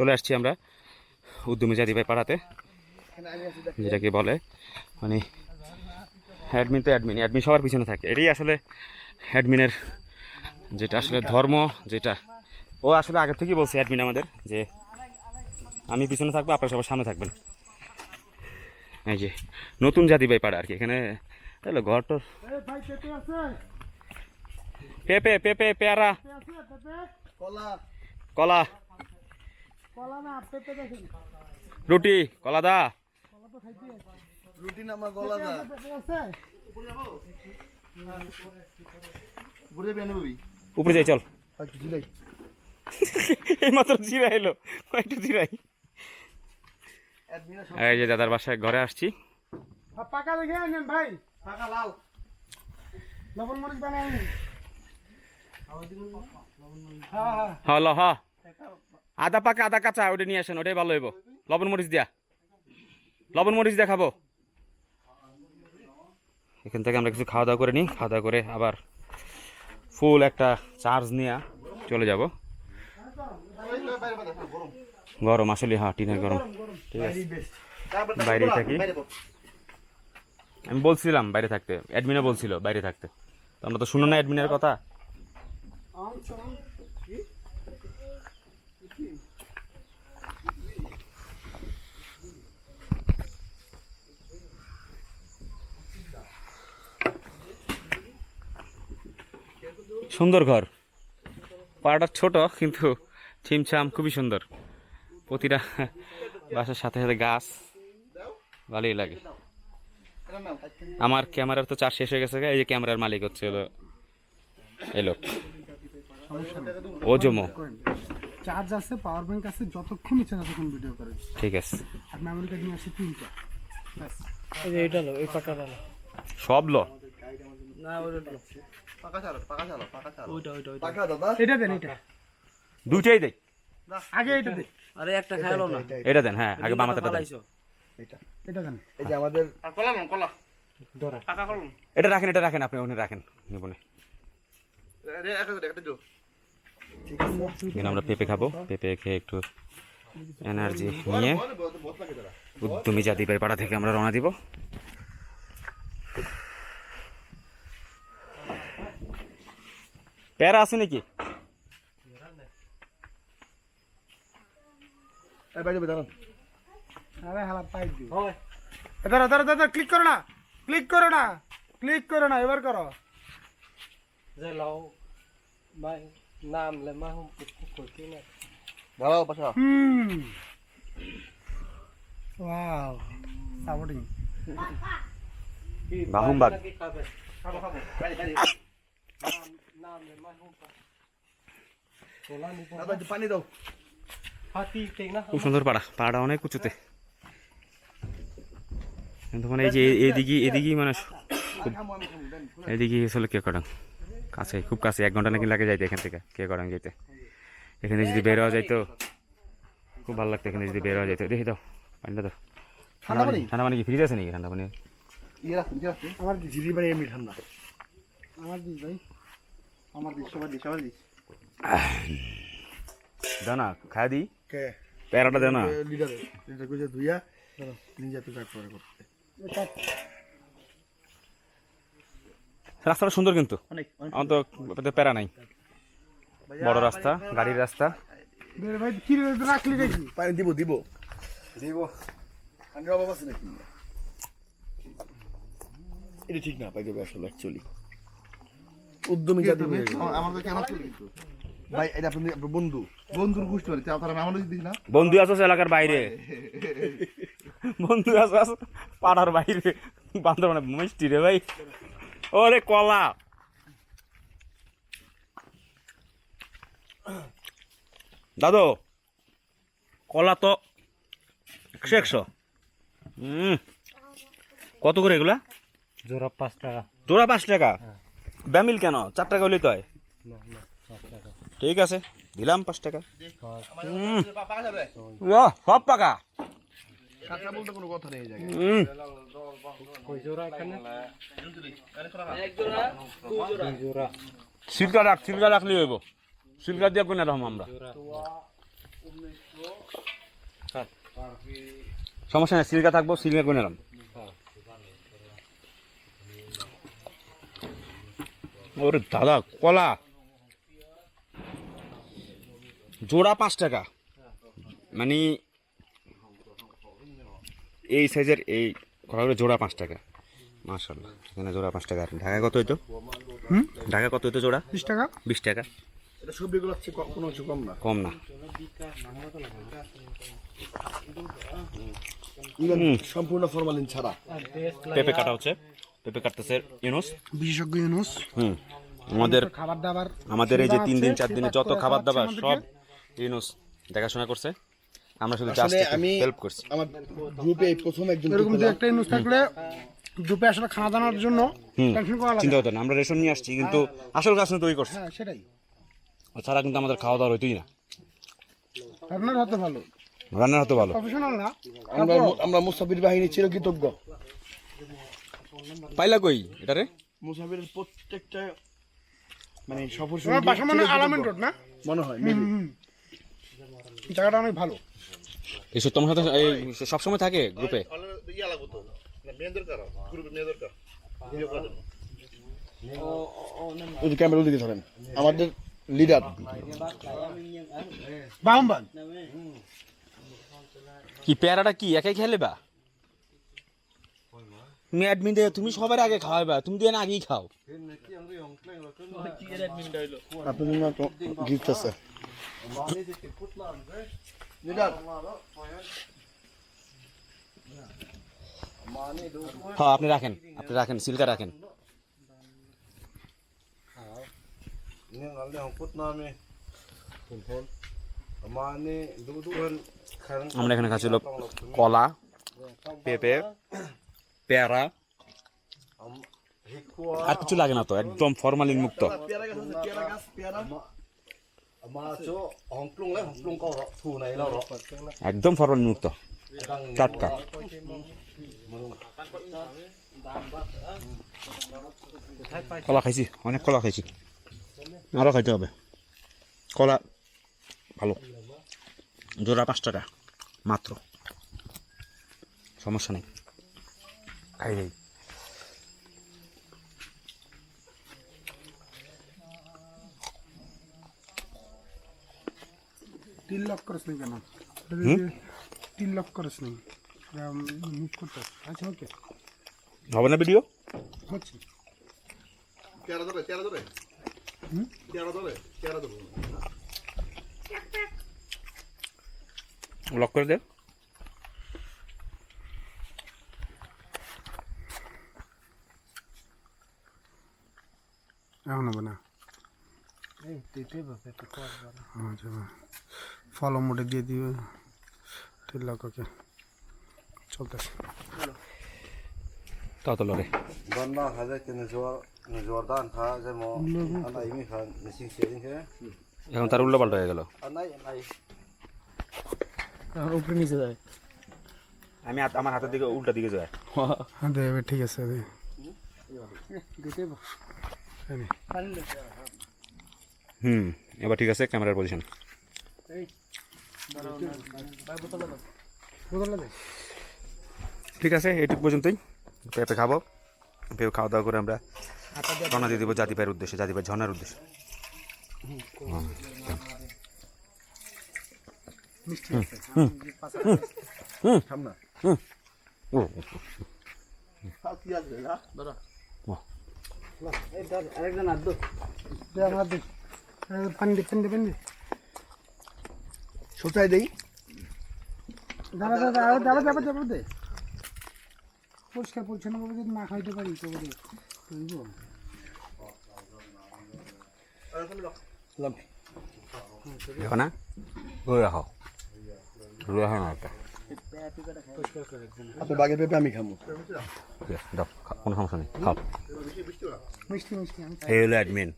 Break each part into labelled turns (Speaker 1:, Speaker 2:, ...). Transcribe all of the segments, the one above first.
Speaker 1: চলে আসছি আমরা উদ্যমী জাতি ভাই পাড়াতে, যেটাকে বলে মানে অ্যাডমিন তো অ্যাডমিন অ্যাডমিন সবার পিছনে থাকে। এটাই আসলে অ্যাডমিনের যেটা আসলে ধর্ম যেটা। ও আসলে আগে থেকেই বলছে অ্যাডমিন আমাদের যে আমি পিছনে থাকব, আপনারা সবার সামনে থাকবেন। এই যে নতুন জাতি ভাই পাড়া আর কি, এখানে হলো ঘর
Speaker 2: ভাই পেঁপে
Speaker 1: পেঁপে পেয়ারা।
Speaker 3: কলা
Speaker 1: কলা। রুটি কলা দা
Speaker 3: গলা উপরে
Speaker 1: যাই চল। এই মাত্র জিরা এলো একটু জিরাই। এই যে দাদার বাসায় ঘরে আসছি।
Speaker 2: পাকা দেখে আনেন ভাই।
Speaker 3: ফাঁকা লাল।
Speaker 2: লবণ মরিচ বানাই হ্যাঁ হ্যাঁ।
Speaker 1: হলো হ আদা পাকা, আদা কাঁচা, ওটা নিয়ে আসেন, ওটাই ভালো হইব। লবণ মরিচ দিয়া। লবণ মরিচ দিয়া খাব এখান থেকে আমরা কিছু খাওয়া দাওয়া করে নিই, খাওয়া দাওয়া করে আবার ফুল একটা চার্জ নিয়ে চলে যাব। গরম আসলে হ্যাঁ টিনের গরম। ঠিক আছে। বাইরেই থাকি। আমি বলছিলাম বাইরে থাকতে। অ্যাডমিনও বলছিল বাইরে থাকতে। তো আমরা তো শুনো না অ্যাডমিনের কথা
Speaker 2: আম চম
Speaker 1: সুন্দর ঘর। পাড়াটা ছোট কিন্তু ছিমছাম খুবই সুন্দর। প্রতিটা বাসার সাথে সাথে গাছ ভালোই লাগে। আমার ক্যামেরার তো চার্জ শেষ হয়ে গেছে এই যে ক্যামেরার মালিক হচ্ছে হলো এই লোক। ও জমো
Speaker 2: চার্জ আছে পাওয়ার ব্যাংক আছে যতক্ষণ ইচ্ছা ততক্ষণ ভিডিও করেন
Speaker 1: ঠিক আছে।
Speaker 2: আর মেমোরি কার্ড নিয়ে আসছে তিনটা। ব্যাস।
Speaker 1: সব লো।
Speaker 3: পাকা চালো পাকা চালো পাকা চালো ওইটা ওইটা পাকা দাদা
Speaker 2: এটা দেন এটা
Speaker 1: দুইটাই দেই
Speaker 2: আগে এটা দেন
Speaker 4: আরে একটা খাইলো না
Speaker 1: এটা দেন হ্যাঁ আগে বামাতাটা দেন
Speaker 4: পালাইছো
Speaker 2: এটা দেন
Speaker 3: এই যে আমাদের
Speaker 1: এটা রাখেন এটা রাখেন আপনি ওখানে রাখেন নিবনে এখানে আমরা পেঁপে খাব পেঁপে খেয়ে একটু এনার্জি নিয়ে উদ্যমী জাতিবের পাড়া থেকে আমরা রওনা দিব প্যারা আছে নাকি
Speaker 3: এই বাইরে দাঁড়ান
Speaker 2: আরে হালা পাইপ দিও দাঁড়া দাঁড়া দাঁড়া ক্লিক করো না ক্লিক করো না ক্লিক করো না এবার করো
Speaker 4: যে লাও মাই নাম লে মা হুম কইতে না
Speaker 3: দাঁড়াও পাশা
Speaker 2: হুম ওয়াও সাপোর্টিং
Speaker 1: বাহুমবাগ
Speaker 3: খাব খাব
Speaker 1: খুব সুন্দর পাড়া পাড়াটা অনেক উঁচুতে। মানে এই যে এদিকে এদিকেই মানে এদিকে আসলে কে করাং কাছে খুব কাছে এক ঘণ্টা নাকি লাগে যাইতে এখান থেকে কে করাং যেতে এখানে যদি বের হওয়া যাইতো খুব ভালো লাগতো এখানে যদি বের হওয়া যাইতো। দেখি দাও পানিটা দাও
Speaker 3: ঠান্ডা পানি?
Speaker 1: ঠান্ডা পানি কি ফ্রিজ আছে নাকি? ঠান্ডা পানি?
Speaker 3: ইয়ে ইয়ে
Speaker 2: আমার
Speaker 3: ঝিরি বাড়ি এমনি ঠান্ডা।
Speaker 2: আমার দিস ভাই।
Speaker 3: আমার দিস সবার দিস সবার দিস।
Speaker 1: দাও খাই দিই
Speaker 3: কে?
Speaker 1: প্যারাটা
Speaker 3: ধুইয়া করতে
Speaker 1: রাস্তাটা সুন্দর কিন্তু। আমার তো প্যারা নাই। বড় রাস্তা গাড়ির রাস্তা।
Speaker 2: ভাই কি রাখলি
Speaker 3: পানি দিব দিব। দিব। অভাব আছে নাকি? এটা ঠিক না পাই দেবে আসলে অ্যাকচুয়ালি উদ্যমী জাতি আমার তো কেন কিন্তু ভাই এটা বন্ধু। বন্ধুর গোষ্ঠী মানে তারা আমার দিস না?
Speaker 1: বন্ধু আছো এলাকার বাইরে। বন্ধু আছো আছো পাড়ার বাইরে। বান্দরবানে মিষ্টি রে ভাই। ওরে কলা। দাদু কলা তো একশো একশো। কত করে এগুলা?
Speaker 4: জোড়া পাঁচ টাকা।
Speaker 1: জোড়া পাঁচ টাকা। ব্যামিল কেন? চার টাকা হলেই তো হয়
Speaker 4: না না পাঁচ টাকা।
Speaker 1: ঠিক আছে দিলাম পাঁচ টাকা। সব পাকা।
Speaker 3: কাঁচা বলতে কোনো কথা নেই এই জায়গায়।
Speaker 1: হুম।
Speaker 4: কই জোড়া এখানে? এক জোড়া দুই জোড়া
Speaker 1: সিলকা রাখ সিলকা রাখলে হইব। সিলকা দিয়ে কোনে রহম আমরা। সমস্যা নেই সিলকা থাকব সিলকা করে নিলাম ওরে দাদা কলা। জোড়া পাঁচ টাকা। মানে এই সাইজের এই কলাগুলো জোড়া পাঁচ টাকা। মাশাল্লাহ এখানে জোড়া পাঁচ টাকা ঢাকা কত হইতো?
Speaker 2: হুম?
Speaker 1: ঢাকা কত হইতো জোড়া?
Speaker 2: বিশ টাকা।
Speaker 1: বিশ টাকা।
Speaker 3: এটা সবজিগুলো হচ্ছে ক- কিছু কম না।
Speaker 1: কম না।
Speaker 3: সম্পূর্ণ ফরমালিন ছাড়া।
Speaker 1: পেঁপে কাটা হচ্ছে। পেঁপে কাটতেছে। ইউনুস?
Speaker 2: বিশেষজ্ঞ ইউনুস।
Speaker 1: হুম। আমাদের
Speaker 2: খাবার দাবার
Speaker 1: আমাদের এই যে তিন দিন চার দিনে যত খাবার দাবার সব ইউনুস দেখাশোনা করছে। আমরা শুধু জাস্ট
Speaker 3: আমি
Speaker 1: হেল্প করছি।
Speaker 3: আমার গ্রুপে প্রথম একজন
Speaker 2: এরকম
Speaker 3: পেলাম।
Speaker 2: একটা ইউনুস থাকলে গ্রুপে আসলে খানা দানার জন্য টেনশন করা লাগে।
Speaker 1: চিন্তা
Speaker 2: না।
Speaker 1: আমরা রেশন নিয়ে আসছি কিন্তু আসল কাজ তৈরি করছি।
Speaker 2: হ্যাঁ সেটাই।
Speaker 1: ছাড়া কিন্তু আমাদের খাওয়া দাওয়া হইতোই না।
Speaker 2: রান্নার হাতে ভালো।
Speaker 1: রান্নার হতো ভালো।
Speaker 2: প্রফেশনাল না
Speaker 3: আমরা আমরা মুসাফির বাহিনী চিরকৃতজ্ঞ।
Speaker 1: পাইলা কই? এটারে
Speaker 3: মুসাফিরের প্রত্যেকটা মানে সফর
Speaker 2: বাসা মানে। রোড না?
Speaker 3: মনে হয়
Speaker 2: জায়গাটা অনেক ভালো।
Speaker 1: এসব তোমার সাথে এই সবসময় থাকে গ্রুপে
Speaker 3: ওই ক্যামেরা দিকে ধরেন। আমাদের লিডার
Speaker 2: বাহমবান
Speaker 1: কি পেয়ারাটা কি একাই খেলে বা তুমি অ্যাডমিন দিয়ে তুমি সবার আগে খাওয়াবে তুমি দিয়ে আগেই খাও।
Speaker 3: আপনার জন্য
Speaker 1: হ্যাঁ, আপনি রাখেন আপনি রাখেন সিলকা রাখেন। আমরা এখানে খাচ্ছিল কলা পেঁপে পেয়ারা। আর কিছু লাগে না তো, একদম ফরমালিন মুক্ত। একদম ফরমালিন মুক্ত। টাটকা। কলা খাইছি, অনেক কলা খাইছি। আরও খাইতে হবে। কলা ভালো। জোড়া পাঁচ টাকা, মাত্র। সমস্যা নেই। খাই যাই
Speaker 2: তিন লক করিস নি কেন? তিন লক করিস নি মুখ করতে আচ্ছা ওকে।
Speaker 1: হবে না ভিডিও
Speaker 2: হচ্ছে।
Speaker 3: পেয়ারা ধরে পেয়ারা ধরে।
Speaker 1: লক করে দে।
Speaker 2: এখন হবে না?
Speaker 4: আচ্ছা,
Speaker 2: আচ্ছা। ফলো মোটে দিয়ে দিবে। তিল্লাকে চলতেছে
Speaker 5: তাতলরে বন্যা হাজে কেন জোর জোরদান থা যে মো আনা ইমি খান মেসিং সেদিন কে
Speaker 1: এখন তার উল্টো পাল্টা হয়ে গেল।
Speaker 5: নাই
Speaker 4: নাই। উপরে নিচে যায়।
Speaker 1: আমি আমার হাতের দিকে উল্টা দিকে যায়।
Speaker 2: হ্যাঁ দেবে ঠিক আছে দেবে
Speaker 1: হুম এবার ঠিক আছে ক্যামেরার পজিশন ঠিক আছে এইটুকু পর্যন্তই। পেঁপে খাব। পেঁপে খাওয়া দাওয়া করে আমরা রওনা দিয়ে দেবো জাতিপায়ের উদ্দেশ্যে জাতিপায়ের ঝর্নার উদ্দেশ্যে।
Speaker 3: কি আছে। না
Speaker 4: আরেকজন আর দো
Speaker 2: দে আমার দে এই পানি দে পানি দে পানি দে
Speaker 3: সোচাই দেই
Speaker 2: দাঁড়া দাঁড়া দে পরিষ্কার যদি না খাইতে পারি তো বুঝব
Speaker 1: না
Speaker 3: আপনার বাগের পেঁপে আমি খামো।
Speaker 1: ঠিক আছে, দাও কোনো সমস্যা নেই খাও।
Speaker 2: মিষ্টি মিষ্টি
Speaker 1: এই হলো অ্যাডমিন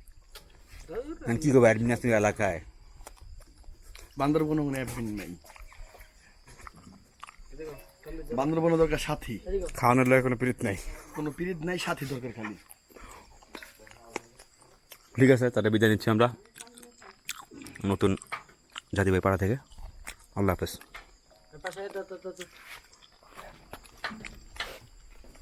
Speaker 1: কি করব অ্যাডমিন আছে এলাকায়।
Speaker 3: বান্দরবন মনে অ্যাডমিন নাই। বান্দরবন দরকার সাথী।
Speaker 1: খাওয়ানোর লাগে কোনো পিরিত নাই।
Speaker 3: কোনো পিরিত নাই সাথী দরকার খালি।
Speaker 1: ঠিক আছে তাহলে বিদায় নিচ্ছি আমরা। নতুন জাতিভাই পাড়া থেকে। আল্লাহ হাফেজ।
Speaker 4: ta, ta, ta, ta.